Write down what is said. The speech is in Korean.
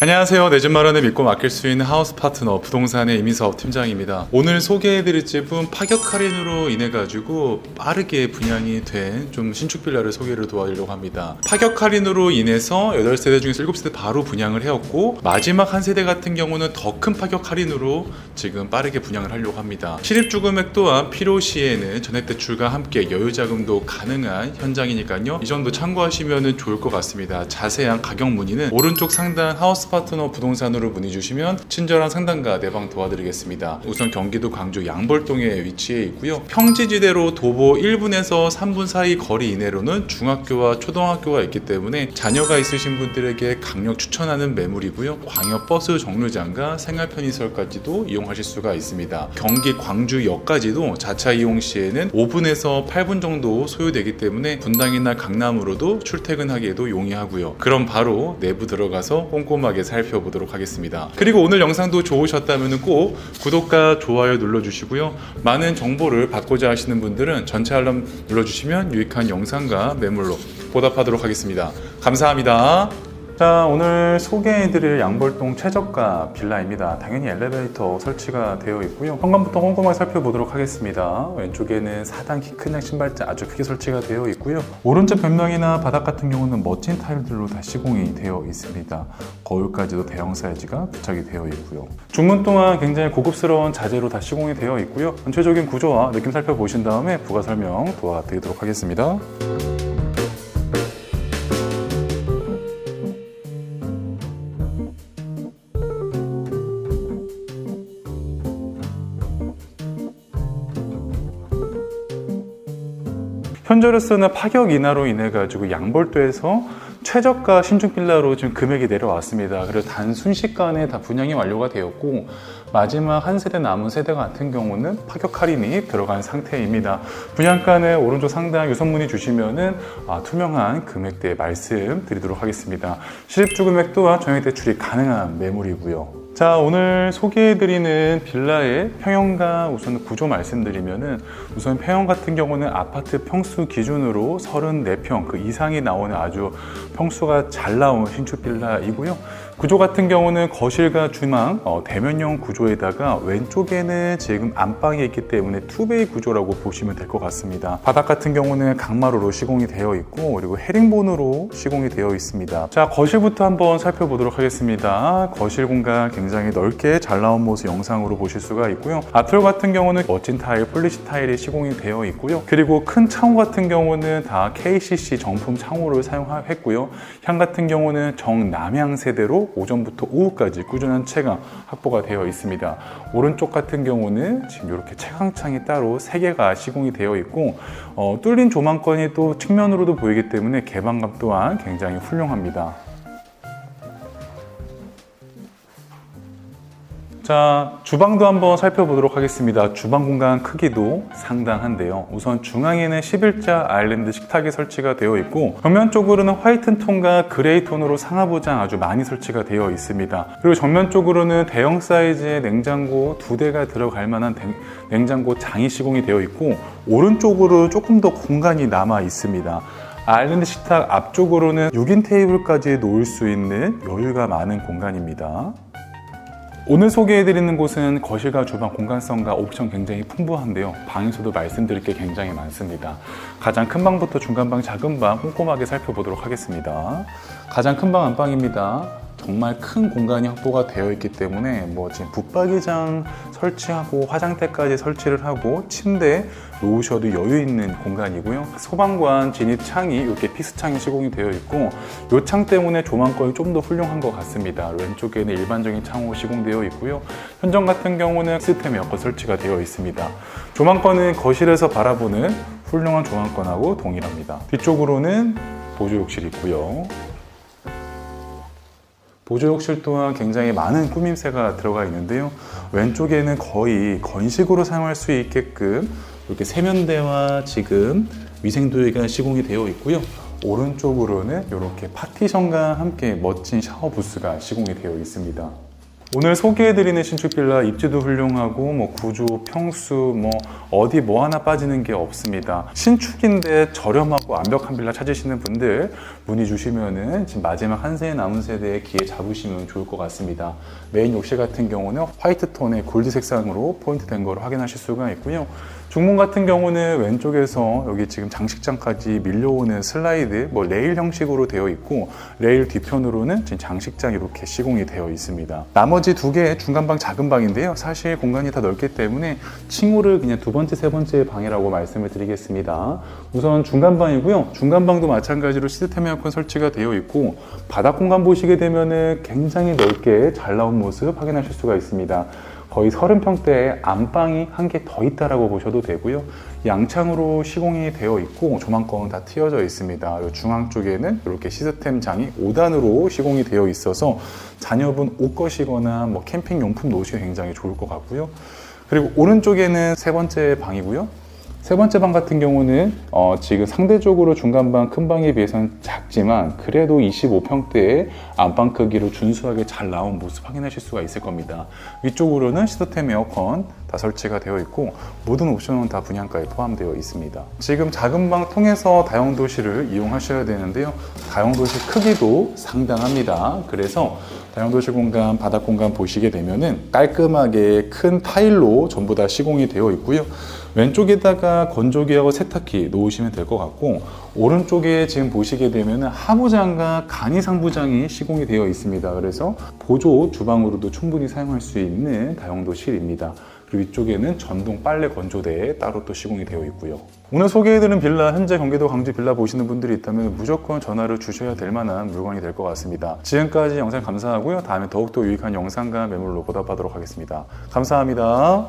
안녕하세요. 내 집 마련을 믿고 맡길 수 있는 하우스 파트너 부동산의 이민사업 팀장입니다. 오늘 소개해드릴 집은 파격 할인으로 인해 가지고 빠르게 분양이 된 좀 신축 빌라를 소개를 도와드리려고 합니다. 파격 할인으로 인해서 8세대 중에서 7세대 바로 분양을 해왔고 마지막 한 세대 같은 경우는 더 큰 파격 할인으로 지금 빠르게 분양을 하려고 합니다. 실입주 금액 또한 필요 시에는 전액 대출과 함께 여유 자금도 가능한 현장이니까요. 이 정도 참고하시면 좋을 것 같습니다. 자세한 가격 문의는 오른쪽 상단 하우스 파트너 부동산으로 문의 주시면 친절한 상담가 내방 도와드리겠습니다. 우선 경기도 광주 양벌동에 위치해 있고요. 평지지대로 도보 1분에서 3분 사이 거리 이내로는 중학교와 초등학교가 있기 때문에 자녀가 있으신 분들에게 강력 추천하는 매물이고요. 광역 버스 정류장과 생활 편의시설까지도 이용하실 수가 있습니다. 경기 광주역까지도 자차 이용 시에는 5분에서 8분 정도 소요되기 때문에 분당이나 강남으로도 출퇴근하기에도 용이하고요. 그럼 바로 내부 들어가서 꼼꼼하게 살펴보도록 하겠습니다. 그리고 오늘 영상도 좋으셨다면 꼭 구독과 좋아요 눌러주시고요. 많은 정보를 받고자 하시는 분들은 전체 알람 눌러주시면 유익한 영상과 매물로 보답하도록 하겠습니다. 감사합니다. 자, 오늘 소개해드릴 양벌동 최저가 빌라입니다. 당연히 엘리베이터 설치가 되어 있고요. 현관부터 꼼꼼하게 살펴보도록 하겠습니다. 왼쪽에는 4단 키큰 신발장 아주 크게 설치가 되어 있고요. 오른쪽 변명이나 바닥 같은 경우는 멋진 타일들로 다 시공이 되어 있습니다. 거울까지도 대형 사이즈가 부착이 되어 있고요. 중문 또한 굉장히 고급스러운 자재로 다 시공이 되어 있고요. 전체적인 구조와 느낌 살펴보신 다음에 부가 설명 도와드리도록 하겠습니다. 현재로서는 파격 인하로 인해 가지고 양벌도에서 최저가 신축 빌라로 지금 금액이 내려왔습니다. 그래서 단 순식간에 다 분양이 완료가 되었고 마지막 한 세대 남은 세대 같은 경우는 파격 할인이 들어간 상태입니다. 분양가는 오른쪽 상단 유선문의 주시면은 아, 투명한 금액대 말씀드리도록 하겠습니다. 실입주 금액 또한 정액 대출이 가능한 매물이고요. 자, 오늘 소개해드리는 빌라의 평형과 우선 구조 말씀드리면은 우선 평형 같은 경우는 아파트 평수 기준으로 34평 그 이상이 나오는 아주 평수가 잘 나온 신축 빌라이고요. 구조 같은 경우는 거실과 주방 어, 대면형 구조에다가 왼쪽에는 지금 안방이 있기 때문에 투베이 구조라고 보시면 될 것 같습니다. 바닥 같은 경우는 강마루로 시공이 되어 있고 그리고 헤링본으로 시공이 되어 있습니다. 자 거실부터 한번 살펴보도록 하겠습니다. 거실 공간 굉장히 넓게 잘 나온 모습 영상으로 보실 수가 있고요. 아트로 같은 경우는 멋진 타일, 폴리시 타일이 시공이 되어 있고요. 그리고 큰 창호 같은 경우는 다 KCC 정품 창호를 사용했고요. 향 같은 경우는 정남향 세대로 오전부터 오후까지 꾸준한 채광 확보가 되어 있습니다. 오른쪽 같은 경우는 지금 이렇게 채광창이 따로 3개가 시공이 되어 있고 어, 뚫린 조망권이 또 측면으로도 보이기 때문에 개방감 또한 굉장히 훌륭합니다. 자, 주방도 한번 살펴보도록 하겠습니다. 주방 공간 크기도 상당한데요. 우선 중앙에는 11자 아일랜드 식탁이 설치가 되어 있고 벽면 쪽으로는 화이트 톤과 그레이 톤으로 상하부장 아주 많이 설치가 되어 있습니다. 그리고 정면 쪽으로는 대형 사이즈의 냉장고 두 대가 들어갈 만한 냉- 냉장고 장이 시공이 되어 있고 오른쪽으로 조금 더 공간이 남아 있습니다. 아일랜드 식탁 앞쪽으로는 6인 테이블까지 놓을 수 있는 여유가 많은 공간입니다. 오늘 소개해드리는 곳은 거실과 주방 공간성과 옵션 굉장히 풍부한데요. 방에서도 말씀드릴 게 굉장히 많습니다. 가장 큰 방부터 중간 방, 작은 방 꼼꼼하게 살펴보도록 하겠습니다. 가장 큰 방 안방입니다. 정말 큰 공간이 확보가 되어 있기 때문에 뭐 지금 붙박이장 설치하고 화장대까지 설치를 하고 침대 놓으셔도 여유 있는 공간이고요. 소방관 진입 창이 이렇게 피스창이 시공이 되어 있고 이 창 때문에 조망권이 좀 더 훌륭한 것 같습니다. 왼쪽에는 일반적인 창호 시공되어 있고요. 현정 같은 경우는 시스템 에어컨 설치가 되어 있습니다. 조망권은 거실에서 바라보는 훌륭한 조망권하고 동일합니다. 뒤쪽으로는 보조욕실이 있고요. 보조 욕실 또한 굉장히 많은 꾸밈새가 들어가 있는데요. 왼쪽에는 거의 건식으로 사용할 수 있게끔 이렇게 세면대와 지금 위생도의가 시공이 되어 있고요. 오른쪽으로는 이렇게 파티션과 함께 멋진 샤워 부스가 시공이 되어 있습니다. 오늘 소개해드리는 신축 빌라 입지도 훌륭하고 뭐 구조, 평수, 뭐 어디 뭐 하나 빠지는 게 없습니다. 신축인데 저렴하고 완벽한 빌라 찾으시는 분들 문의 주시면은 지금 마지막 한 세에 남은 세대에 기회 잡으시면 좋을 것 같습니다. 메인 욕실 같은 경우는 화이트 톤의 골드 색상으로 포인트 된 거를 확인하실 수가 있고요. 중문 같은 경우는 왼쪽에서 여기 지금 장식장까지 밀려오는 슬라이드, 뭐 레일 형식으로 되어 있고 레일 뒤편으로는 지금 장식장 이렇게 시공이 되어 있습니다. 나머지 두 개의 중간방 작은 방인데요. 사실 공간이 다 넓기 때문에 층호를 그냥 두 번째, 세 번째 방이라고 말씀을 드리겠습니다. 우선 중간방이고요. 중간방도 마찬가지로 시스템 에어컨 설치가 되어 있고 바닥 공간 보시게 되면은 굉장히 넓게 잘 나온 모습 확인하실 수가 있습니다. 거의 30평대에 안방이 한 개 더 있다라고 보셔도 되고요. 양창으로 시공이 되어 있고 조망권은 다 트여져 있습니다. 이 중앙 쪽에는 이렇게 시스템 장이 5단으로 시공이 되어 있어서 자녀분 옷 거시거나 뭐 캠핑 용품 놓으시기 굉장히 좋을 것 같고요. 그리고 오른쪽에는 세 번째 방이고요. 세 번째 방 같은 경우는 어, 지금 상대적으로 중간방 큰 방에 비해서는 작지만 그래도 25평대의 안방 크기로 준수하게 잘 나온 모습 확인하실 수가 있을 겁니다. 위쪽으로는 시스템 에어컨 다 설치가 되어 있고 모든 옵션은 다 분양가에 포함되어 있습니다. 지금 작은 방 통해서 다용도실을 이용하셔야 되는데요. 다용도실 크기도 상당합니다. 그래서 다용도실 공간, 바닥 공간 보시게 되면은 깔끔하게 큰 타일로 전부 다 시공이 되어 있고요. 왼쪽에다가 건조기하고 세탁기 놓으시면 될 것 같고 오른쪽에 지금 보시게 되면 하부장과 간이 상부장이 시공이 되어 있습니다. 그래서 보조 주방으로도 충분히 사용할 수 있는 다용도실입니다. 그리고 위쪽에는 전동 빨래 건조대 따로 또 시공이 되어 있고요. 오늘 소개해드린 빌라 현재 경기도 광주 빌라 보시는 분들이 있다면 무조건 전화를 주셔야 될 만한 물건이 될 것 같습니다. 지금까지 영상 감사하고요. 다음에 더욱더 유익한 영상과 매물로 보답하도록 하겠습니다. 감사합니다.